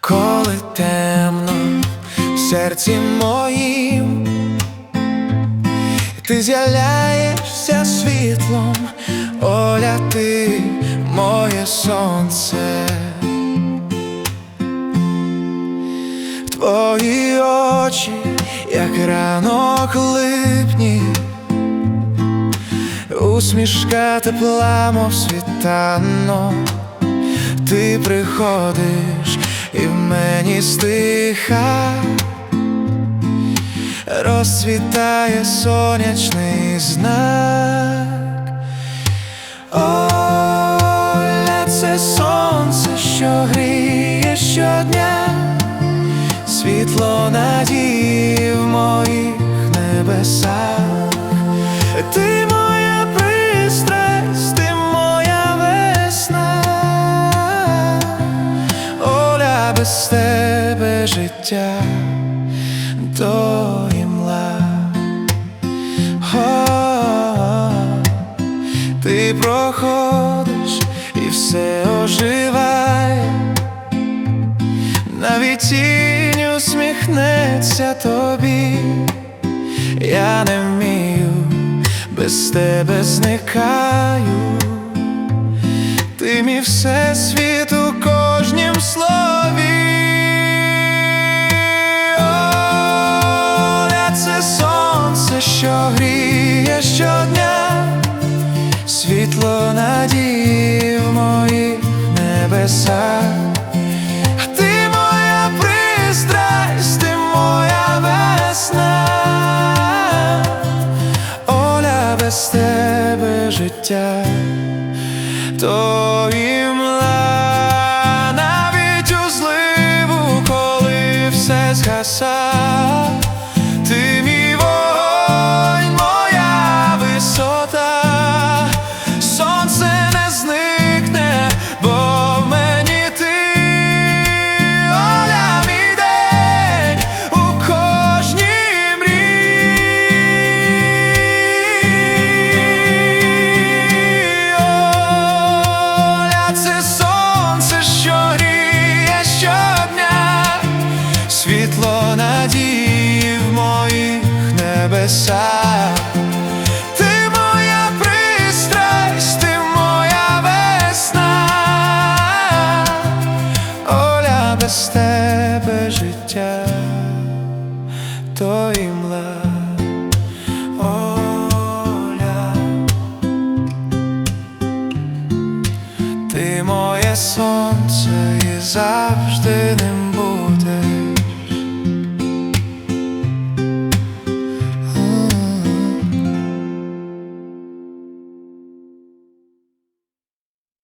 коли темно в серці моїм, ти з'являєшся світлом, Оля, ти моє сонце. Твої очі, як ранок липні, усмішка тепла, мов світанок ти приходиш мені стиха, розцвітає сонячний знак. Оля, це сонце, що гріє щодня, світло надії в моїх небесах. Без тебе життя то імла. О, Ти проходиш і все оживає, навіть тінь усміхнеться тобі, я не вмію, без тебе зникаю, ти мій всесвіт у кожнім що гріє щодня, світло надії в моїх небесах. Ти моя пристрасть, ти моя весна, Оля, без тебе життя, то імла навіть у зливу, коли все згаса, небесах. Ти моя пристрасть, ти моя весна, Оля, без тебе життя, то імла. Оля, ти моє сонце і завжди